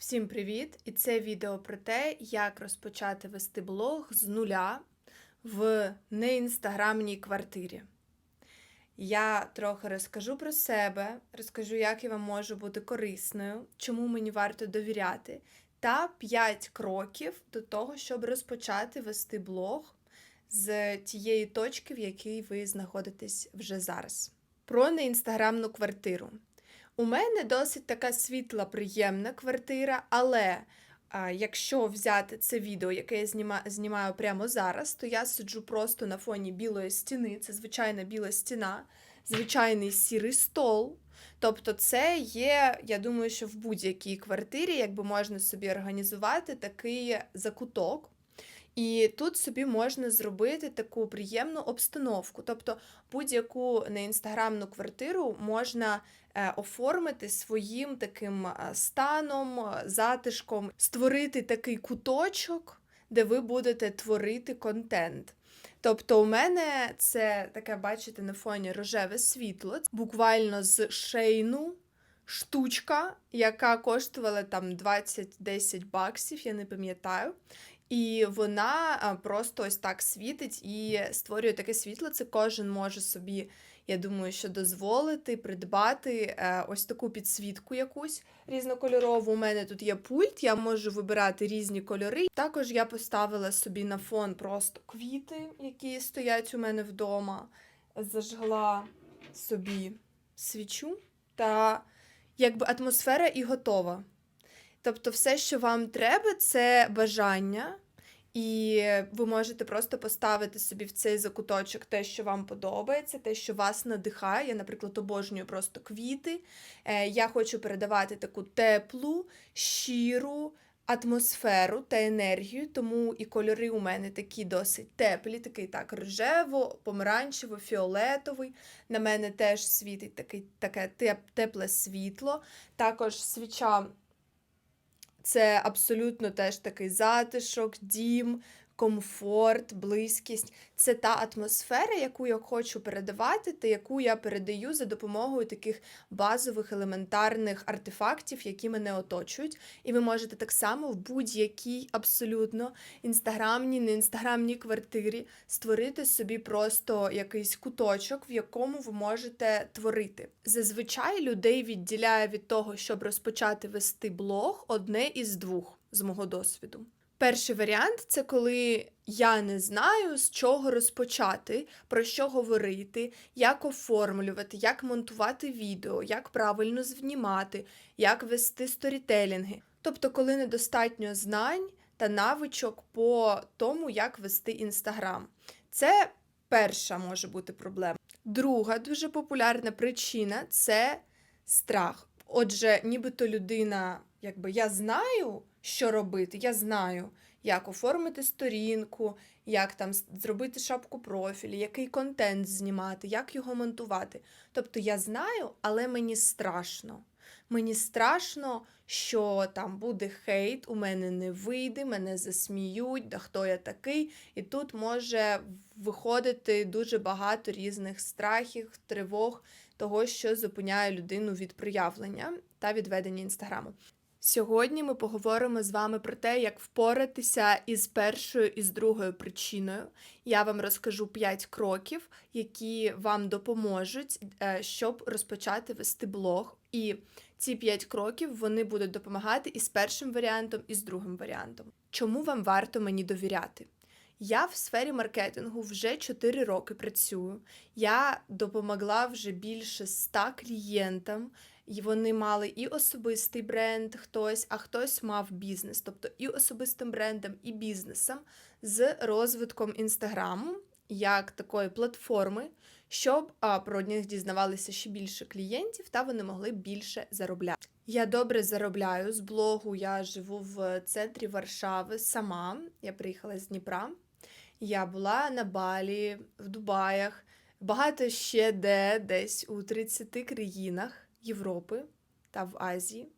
Всім привіт! І це відео про те, як розпочати вести блог з нуля в неінстаграмній квартирі. Я трохи розкажу про себе, розкажу, як я вам можу бути корисною, чому мені варто довіряти, та 5 кроків до того, щоб розпочати вести блог з тієї точки, в якій ви знаходитесь вже зараз. Про неінстаграмну квартиру. У мене досить така світла, приємна квартира, але а, якщо взяти це відео, яке я зніма, знімаю прямо зараз, то я сиджу просто на фоні білої стіни. Це звичайна біла стіна, звичайний сірий стол. Тобто, це є, я думаю, що в будь-якій квартирі, якби можна собі організувати такий закуток. І тут собі можна зробити таку приємну обстановку. Тобто будь-яку неінстаграмну квартиру можна оформити своїм таким е, станом, е, затишком, створити такий куточок, де ви будете творити контент. Тобто, у мене це таке, бачите, на фоні рожеве світло, буквально з шейну. Штучка, яка коштувала там 20-10 баксів, я не пам'ятаю. І вона просто ось так світить і створює таке світло. Це кожен може собі, я думаю, що дозволити придбати е, ось таку підсвітку якусь різнокольорову. У мене тут є пульт, я можу вибирати різні кольори. Також я поставила собі на фон просто квіти, які стоять у мене вдома. Зажгла собі свічу та якби атмосфера і готова. Тобто, все, що вам треба, це бажання, і ви можете просто поставити собі в цей закуточок те, що вам подобається, те, що вас надихає. Я, наприклад, обожнюю просто квіти. Е, Я хочу передавати таку теплу, щиру атмосферу та енергію, тому і кольори у мене такі досить теплі, такий так рожево, помаранчево, фіолетовий. На мене теж світить такий, таке теп- тепле світло. Також свіча це абсолютно теж такий затишок, дім, комфорт, близькість. Це та атмосфера, яку я хочу передавати, та яку я передаю за допомогою таких базових елементарних артефактів, які мене оточують. І ви можете так само в будь-якій абсолютно інстаграмній, неінстаграмній квартирі створити собі просто якийсь куточок, в якому ви можете творити. Зазвичай людей відділяє від того, щоб розпочати вести блог, одне із двох з мого досвіду. Перший варіант це коли я не знаю, з чого розпочати, про що говорити, як оформлювати, як монтувати відео, як правильно знімати, як вести сторітелінги. Тобто, коли недостатньо знань та навичок по тому, як вести інстаграм. Це перша може бути проблема. Друга дуже популярна причина це страх. Отже, нібито людина, якби я знаю, що робити, я знаю, як оформити сторінку, як там зробити шапку профілю, який контент знімати, як його монтувати. Тобто я знаю, але мені страшно. Мені страшно, що там буде хейт, у мене не вийде, мене засміють, да хто я такий. І тут може виходити дуже багато різних страхів, тривог, того, що зупиняє людину від проявлення та від ведення інстаграму. Сьогодні ми поговоримо з вами про те, як впоратися із першою і з другою причиною. Я вам розкажу 5 кроків, які вам допоможуть, е, щоб розпочати вести блог. І ці 5 кроків вони будуть допомагати і з першим варіантом, і з другим варіантом. Чому вам варто мені довіряти? Я в сфері маркетингу вже 4 роки працюю. Я допомогла вже більше 100 клієнтам, і вони мали і особистий бренд, хтось, а хтось мав бізнес, тобто і особистим брендом, і бізнесом з розвитком інстаграму як такої платформи, щоб а, про них дізнавалися ще більше клієнтів, та вони могли більше заробляти. Я добре заробляю з блогу. Я живу в центрі Варшави сама. Я приїхала з Дніпра. Я була на Балі, в Дубаях, багато ще де, десь у 30 країнах Європи та в Азії.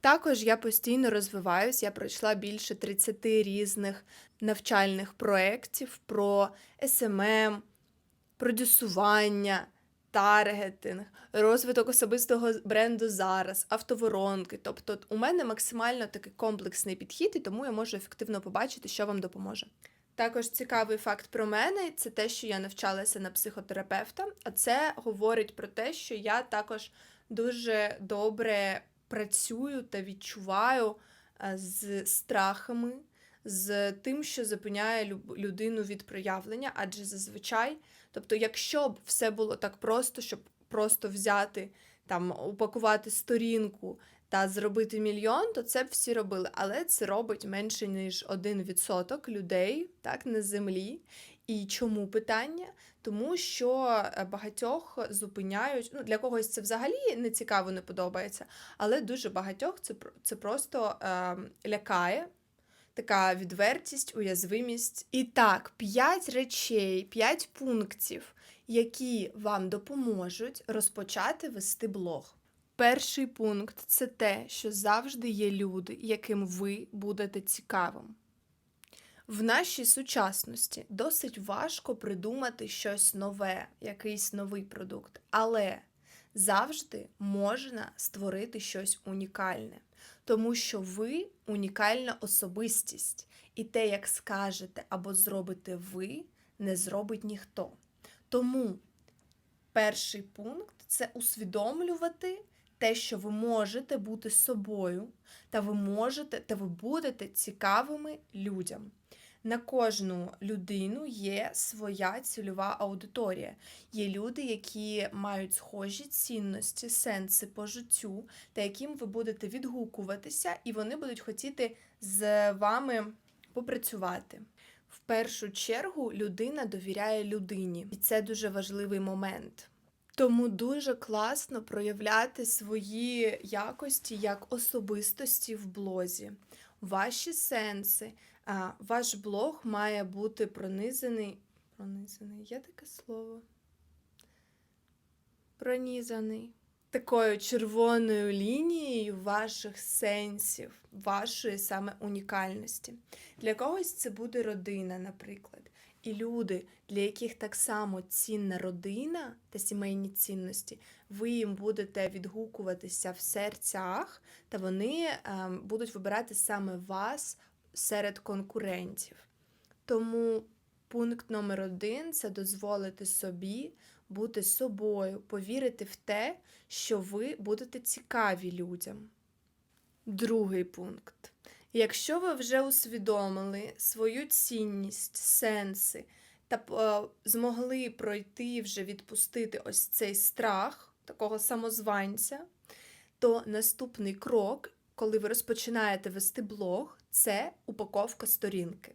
Також я постійно розвиваюсь, я пройшла більше 30 різних навчальних проєктів про СММ, продюсування, таргетинг, розвиток особистого бренду зараз, автоворонки. Тобто, у мене максимально такий комплексний підхід, і тому я можу ефективно побачити, що вам допоможе. Також цікавий факт про мене це те, що я навчалася на психотерапевта, а це говорить про те, що я також дуже добре працюю та відчуваю е, з страхами, з тим, що зупиняє людину від проявлення, адже зазвичай, тобто, якщо б все було так просто, щоб просто взяти там, упакувати сторінку та зробити мільйон, то це б всі робили. Але це робить менше ніж 1% людей так, на землі. І чому питання? Тому що е, багатьох зупиняють. Ну, для когось це взагалі не цікаво, не подобається, але дуже багатьох це, це просто е, лякає. Така відвертість, уязвимість. І так, 5 речей, 5 пунктів, які вам допоможуть розпочати вести блог. Перший пункт це те, що завжди є люди, яким ви будете цікавим. В нашій сучасності досить важко придумати щось нове, якийсь новий продукт, але завжди можна створити щось унікальне, тому що ви унікальна особистість, і те, як скажете або зробите ви, не зробить ніхто. Тому перший пункт це усвідомлювати те, що ви можете бути собою, та ви можете, та ви будете цікавими людям. На кожну людину є своя цільова аудиторія. Є люди, які мають схожі цінності, сенси по життю, та яким ви будете відгукуватися, і вони будуть хотіти з вами попрацювати. В першу чергу людина довіряє людині, і це дуже важливий момент. Тому дуже класно проявляти свої якості як особистості в блозі, ваші сенси. Ваш блог має бути пронизаний. Пронизаний, є таке слово? Пронізаний. Такою червоною лінією ваших сенсів, вашої саме унікальності. Для когось це буде родина, наприклад. І люди, для яких так само цінна родина та сімейні цінності, ви їм будете відгукуватися в серцях, та вони ем, будуть вибирати саме вас серед конкурентів. Тому пункт номер один це дозволити собі бути собою, повірити в те, що ви будете цікаві людям. Другий пункт. Якщо ви вже усвідомили свою цінність, сенси та е, змогли пройти вже відпустити ось цей страх такого самозванця, то наступний крок, коли ви розпочинаєте вести блог, це упаковка сторінки.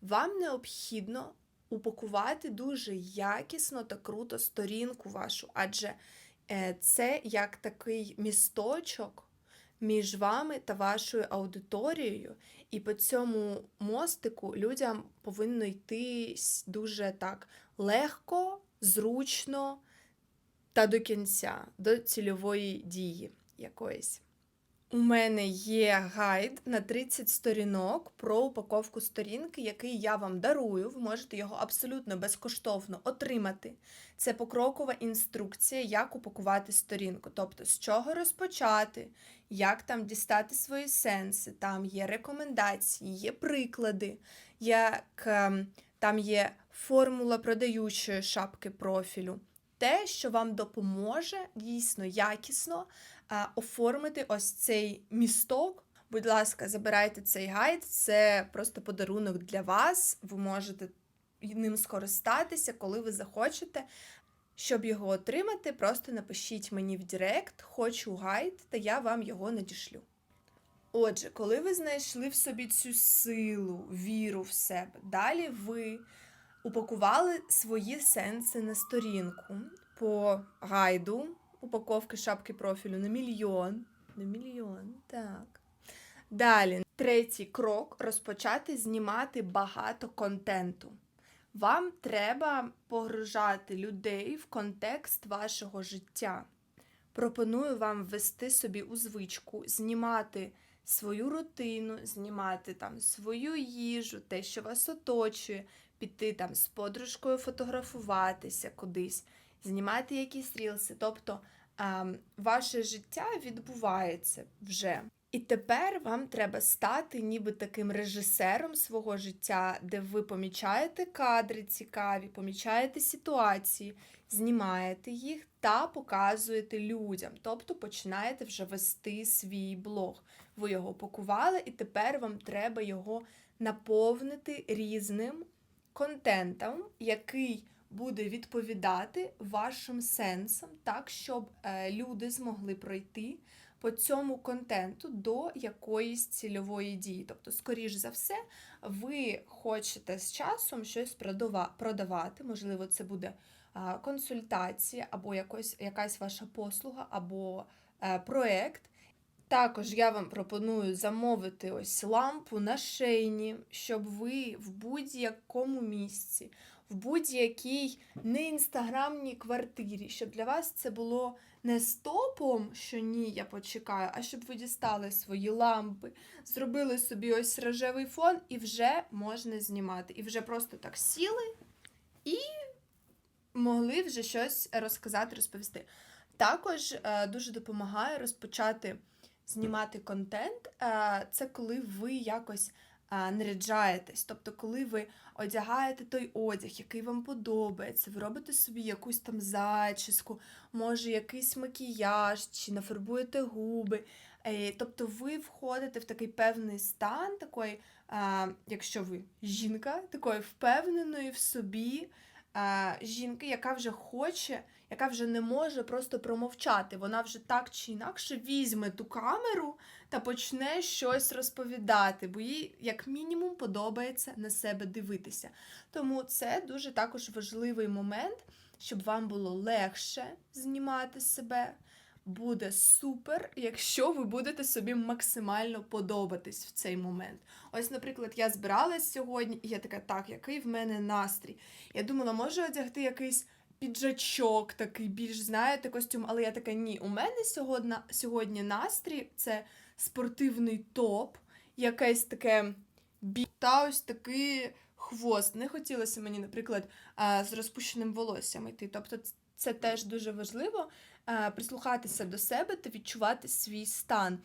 Вам необхідно упакувати дуже якісно та круто сторінку вашу, адже е, це як такий місточок між вами та вашою аудиторією, і по цьому мостику людям повинно йти дуже так легко, зручно та до кінця, до цільової дії якоїсь. У мене є гайд на 30 сторінок про упаковку сторінки, який я вам дарую. Ви можете його абсолютно безкоштовно отримати. Це покрокова інструкція, як упакувати сторінку, тобто з чого розпочати, як там дістати свої сенси. Там є рекомендації, є приклади, як ем, там є формула продаючої шапки профілю. Те, що вам допоможе дійсно якісно оформити ось цей місток. Будь ласка, забирайте цей гайд, це просто подарунок для вас. Ви можете ним скористатися, коли ви захочете. Щоб його отримати, просто напишіть мені в Директ, хочу гайд, та я вам його надішлю. Отже, коли ви знайшли в собі цю силу, віру в себе, далі ви упакували свої сенси на сторінку по гайду упаковки шапки профілю на мільйон. На мільйон, так. Далі, третій крок розпочати знімати багато контенту. Вам треба погружати людей в контекст вашого життя. Пропоную вам ввести собі у звичку, знімати свою рутину, знімати там свою їжу, те, що вас оточує, піти там з подружкою фотографуватися кудись, знімати якісь рілси. Тобто ем, ваше життя відбувається вже. І тепер вам треба стати ніби таким режисером свого життя, де ви помічаєте кадри цікаві, помічаєте ситуації, знімаєте їх та показуєте людям. Тобто починаєте вже вести свій блог. Ви його пакували, і тепер вам треба його наповнити різним контентом, який буде відповідати вашим сенсам, так, щоб е, люди змогли пройти по цьому контенту до якоїсь цільової дії. Тобто, скоріш за все, ви хочете з часом щось продавати. Можливо, це буде консультація, або якось, якась ваша послуга, або е, проект. Також я вам пропоную замовити ось лампу на шейні, щоб ви в будь-якому місці, в будь-якій не інстаграмній квартирі, щоб для вас це було не стопом, що ні, я почекаю, а щоб ви дістали свої лампи, зробили собі ось рожевий фон і вже можна знімати. І вже просто так сіли і могли вже щось розказати, розповісти. Також е, дуже допомагає розпочати знімати контент. Е, це коли ви якось наряджаєтесь. Тобто, коли ви одягаєте той одяг, який вам подобається, ви робите собі якусь там зачіску, може якийсь макіяж, чи нафарбуєте губи. Е, Тобто ви входите в такий певний стан, такої, е, якщо ви жінка, такої впевненої в собі е, жінки, яка вже хоче, яка вже не може просто промовчати. Вона вже так чи інакше візьме ту камеру та почне щось розповідати, бо їй, як мінімум, подобається на себе дивитися. Тому це дуже також важливий момент, щоб вам було легше знімати себе. Буде супер, якщо ви будете собі максимально подобатись в цей момент. Ось, наприклад, я збиралась сьогодні, і я така, так, який в мене настрій? Я думала, може одягти якийсь піджачок, такий більш, знаєте, костюм, але я така, ні, у мене сьогодні, сьогодні настрій це спортивний топ, якесь таке бі... та ось такий хвост. Не хотілося мені, наприклад, з розпущеним волоссям йти. Тобто, це теж дуже важливо прислухатися до себе та відчувати свій стан,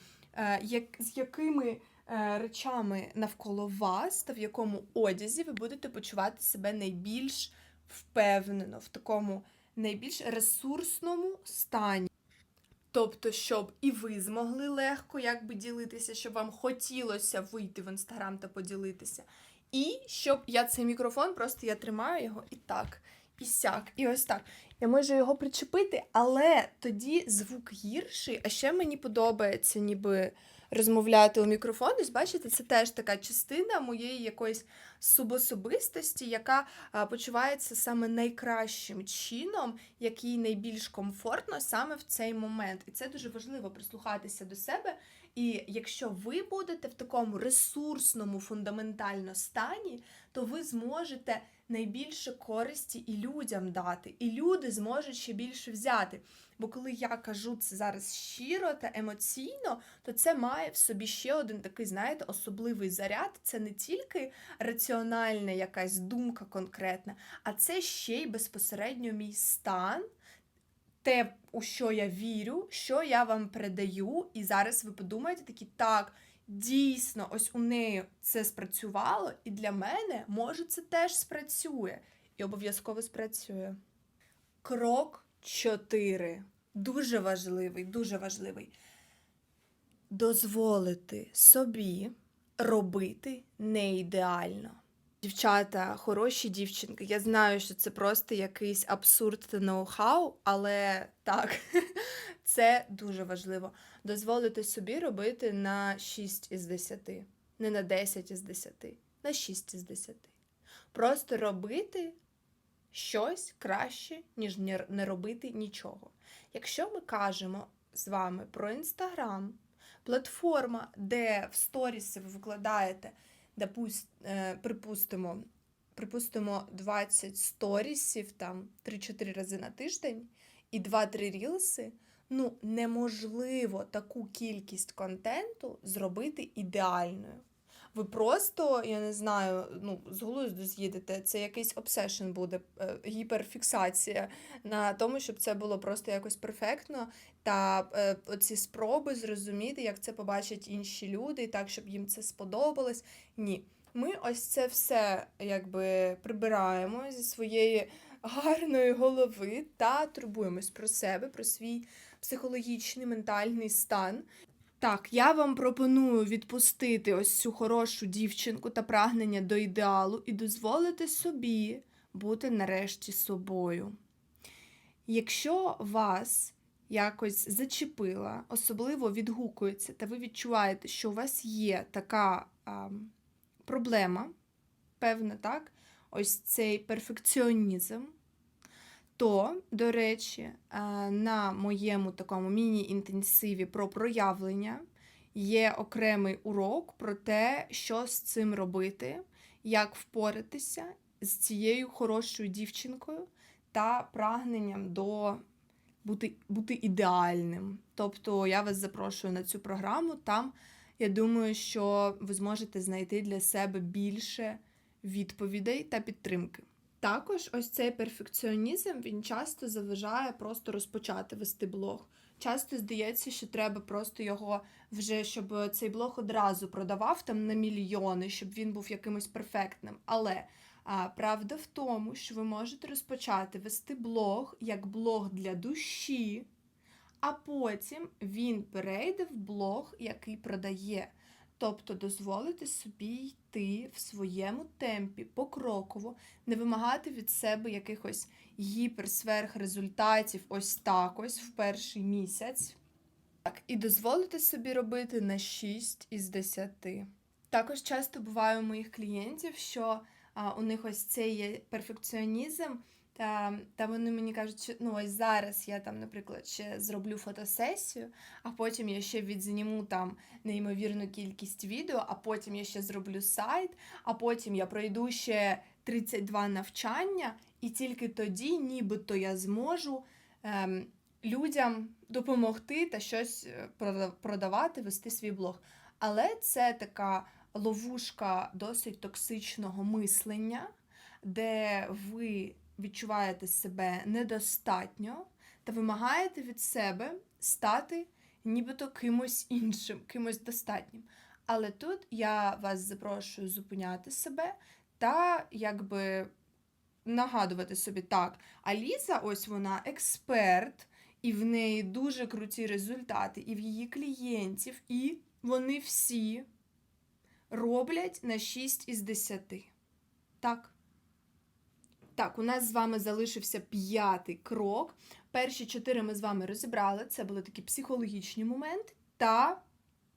як, з якими е, речами навколо вас та в якому одязі ви будете почувати себе найбільш впевнено, в такому найбільш ресурсному стані. Тобто, щоб і ви змогли легко якби ділитися, щоб вам хотілося вийти в інстаграм та поділитися. І щоб я цей мікрофон, просто я тримаю його і так, і сяк, і ось так. Я можу його причепити, але тоді звук гірший, а ще мені подобається ніби розмовляти у мікрофон. Ось бачите, це теж така частина моєї якоїсь субособистості, яка почувається саме найкращим чином, який найбільш комфортно саме в цей момент. І це дуже важливо прислухатися до себе. І якщо ви будете в такому ресурсному, фундаментально стані, то ви зможете найбільше користі і людям дати, і люди зможуть ще більше взяти. Бо коли я кажу це зараз щиро та емоційно, то це має в собі ще один такий, знаєте, особливий заряд. Це не тільки раціональна якась думка конкретна, а це ще й безпосередньо мій стан, те, у що я вірю, що я вам передаю. І зараз ви подумаєте такі, так, дійсно, ось у неї це спрацювало, і для мене, може, це теж спрацює. І обов'язково спрацює. Крок 4. Дуже важливий, дуже важливий. Дозволити собі робити не ідеально. Дівчата, хороші дівчинки. Я знаю, що це просто якийсь абсурд та ноу-хау, але так, це дуже важливо. Дозволити собі робити на 6 із 10, не на 10 із 10, на 6 із 10. Просто робити щось краще, ніж не робити нічого. Якщо ми кажемо з вами про Інстаграм, платформа, де в сторіси ви викладаєте, е, припустимо, припустимо 20 сторісів там 3-4 рази на тиждень і 2-3 рілси, ну неможливо таку кількість контенту зробити ідеальною. Ви просто, я не знаю, ну, з глузду з'їдете. Це якийсь обсешн буде, е, гіперфіксація на тому, щоб це було просто якось перфектно. Та е, оці спроби зрозуміти, як це побачать інші люди, і так, щоб їм це сподобалось. Ні. Ми ось це все якби прибираємо зі своєї гарної голови та турбуємось про себе, про свій психологічний ментальний стан. Так, я вам пропоную відпустити ось цю хорошу дівчинку та прагнення до ідеалу і дозволити собі бути нарешті собою. Якщо вас якось зачепила, особливо відгукується, та ви відчуваєте, що у вас є така а, проблема, певна, так, ось цей перфекціонізм, то, до речі, е, на моєму такому міні-інтенсиві про проявлення є окремий урок про те, що з цим робити, як впоратися з цією хорошою дівчинкою та прагненням до бути, бути ідеальним. Тобто я вас запрошую на цю програму. Там я думаю, що ви зможете знайти для себе більше відповідей та підтримки. Також ось цей перфекціонізм він часто заважає просто розпочати вести блог. Часто здається, що треба просто його вже, щоб цей блог одразу продавав там на мільйони, щоб він був якимось перфектним. Але а, правда в тому, що ви можете розпочати вести блог як блог для душі, а потім він перейде в блог, який продає. Тобто дозволити собі йти в своєму темпі покроково, не вимагати від себе якихось гіперсверхрезультатів ось так ось в перший місяць. Так, і дозволити собі робити на 6 із 10. Також часто буває у моїх клієнтів, що а, у них ось цей є перфекціонізм. Та та вони мені кажуть, що ну ось зараз я там, наприклад, ще зроблю фотосесію, а потім я ще відзніму там неймовірну кількість відео, а потім я ще зроблю сайт, а потім я пройду ще 32 навчання, і тільки тоді, нібито я зможу ем, людям допомогти та щось е, продавати, вести свій блог. Але це така ловушка досить токсичного мислення, де ви відчуваєте себе недостатньо та вимагаєте від себе стати нібито кимось іншим, кимось достатнім. Але тут я вас запрошую зупиняти себе та якби нагадувати собі так, Аліза, ось вона експерт, і в неї дуже круті результати, і в її клієнтів, і вони всі роблять на 6 із 10. Так. Так, у нас з вами залишився п'ятий крок. Перші чотири ми з вами розібрали. Це були такі психологічні моменти та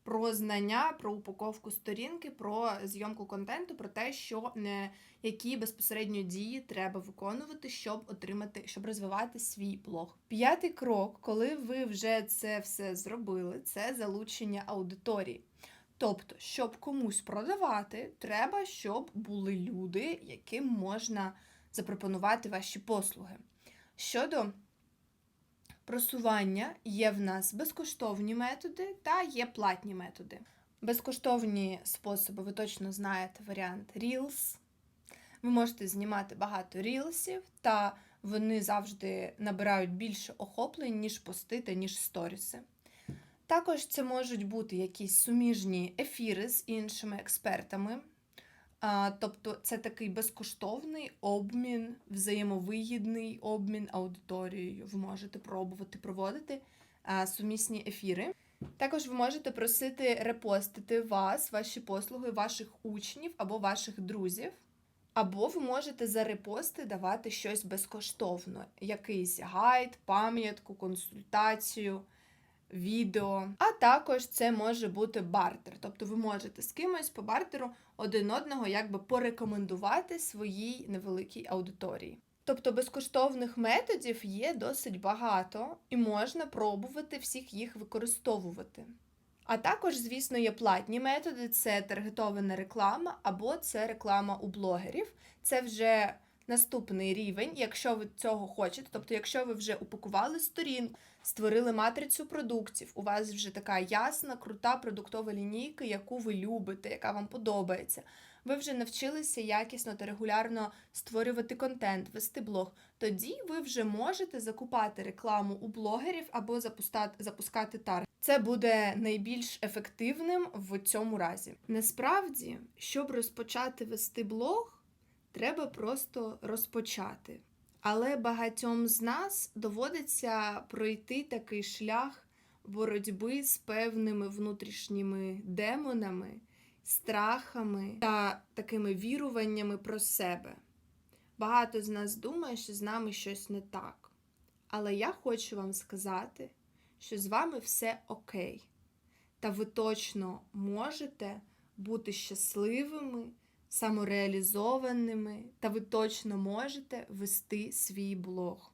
про знання, про упаковку сторінки, про зйомку контенту, про те, що не які безпосередньо дії треба виконувати, щоб отримати, щоб розвивати свій блог. П'ятий крок, коли ви вже це все зробили, це залучення аудиторії. Тобто, щоб комусь продавати, треба, щоб були люди, яким можна запропонувати ваші послуги. Щодо просування, є в нас безкоштовні методи та є платні методи. Безкоштовні способи, ви точно знаєте варіант Reels. Ви можете знімати багато рілсів, та вони завжди набирають більше охоплень, ніж пости та ніж сторіси. Також це можуть бути якісь суміжні ефіри з іншими експертами. Тобто це такий безкоштовний обмін, взаємовигідний обмін аудиторією. Ви можете пробувати проводити сумісні ефіри. Також ви можете просити репостити вас, ваші послуги, ваших учнів або ваших друзів. Або ви можете за репости давати щось безкоштовно, якийсь гайд, пам'ятку, консультацію відео. А також це може бути бартер. Тобто ви можете з кимось по бартеру один одного якби порекомендувати своїй невеликій аудиторії. Тобто безкоштовних методів є досить багато, і можна пробувати всіх їх використовувати. А також, звісно, є платні методи: це таргетована реклама або це реклама у блогерів. Це вже наступний рівень, якщо ви цього хочете. Тобто, якщо ви вже упакували сторінку, створили матрицю продуктів, у вас вже така ясна, крута продуктова лінійка, яку ви любите, яка вам подобається. Ви вже навчилися якісно та регулярно створювати контент, вести блог. Тоді ви вже можете закупати рекламу у блогерів або запускати, запускати таргет. Це буде найбільш ефективним в цьому разі. Насправді, щоб розпочати вести блог, треба просто розпочати. Але багатьом з нас доводиться пройти такий шлях боротьби з певними внутрішніми демонами, страхами та такими віруваннями про себе. Багато з нас думає, що з нами щось не так. Але я хочу вам сказати, що з вами все окей. Та ви точно можете бути щасливими, самореалізованими, та ви точно можете вести свій блог.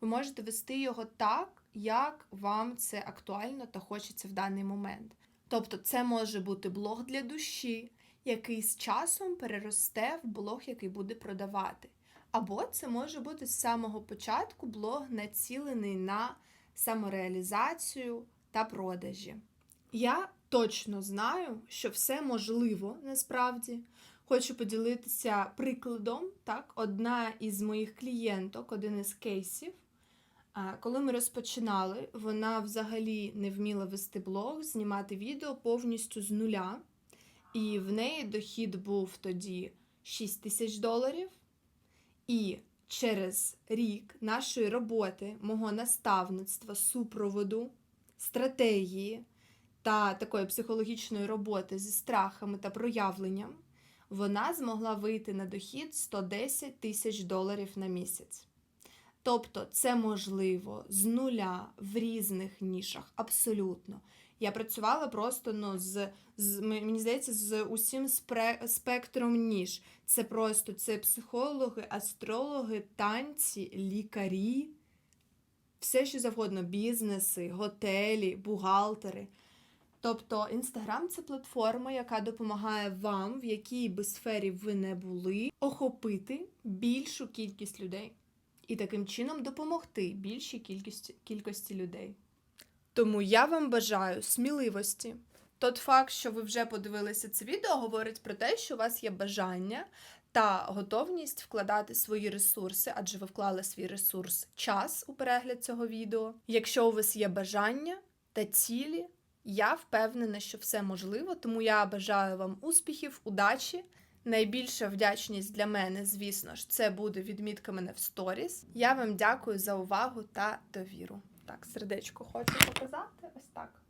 Ви можете вести його так, як вам це актуально та хочеться в даний момент. Тобто, це може бути блог для душі, який з часом переросте в блог, який буде продавати. Або це може бути з самого початку блог націлений на самореалізацію та продажі. Я точно знаю, що все можливо насправді. Хочу поділитися прикладом. Так, одна із моїх клієнток, один із кейсів. Коли ми розпочинали, вона взагалі не вміла вести блог, знімати відео повністю з нуля. І в неї дохід був тоді 6 тисяч доларів. І через рік нашої роботи, мого наставництва, супроводу, стратегії та такої психологічної роботи зі страхами та проявленням, вона змогла вийти на дохід 110 тисяч доларів на місяць. Тобто це можливо з нуля в різних нішах, абсолютно. Я працювала просто ну, з, з мені здається, з усім спре, спектром ніж. Це просто це психологи, астрологи, танці, лікарі, все що завгодно, бізнеси, готелі, бухгалтери. Тобто Інстаграм це платформа, яка допомагає вам, в якій би сфері ви не були, охопити більшу кількість людей і таким чином допомогти більшій кількості, кількості людей. Тому я вам бажаю сміливості. Тот факт, що ви вже подивилися це відео, говорить про те, що у вас є бажання та готовність вкладати свої ресурси, адже ви вклали свій ресурс час у перегляд цього відео. Якщо у вас є бажання та цілі, я впевнена, що все можливо, тому я бажаю вам успіхів, удачі. Найбільша вдячність для мене, звісно ж, це буде відмітка мене в сторіс. Я вам дякую за увагу та довіру. Так, сердечко хочу показати. Ось так.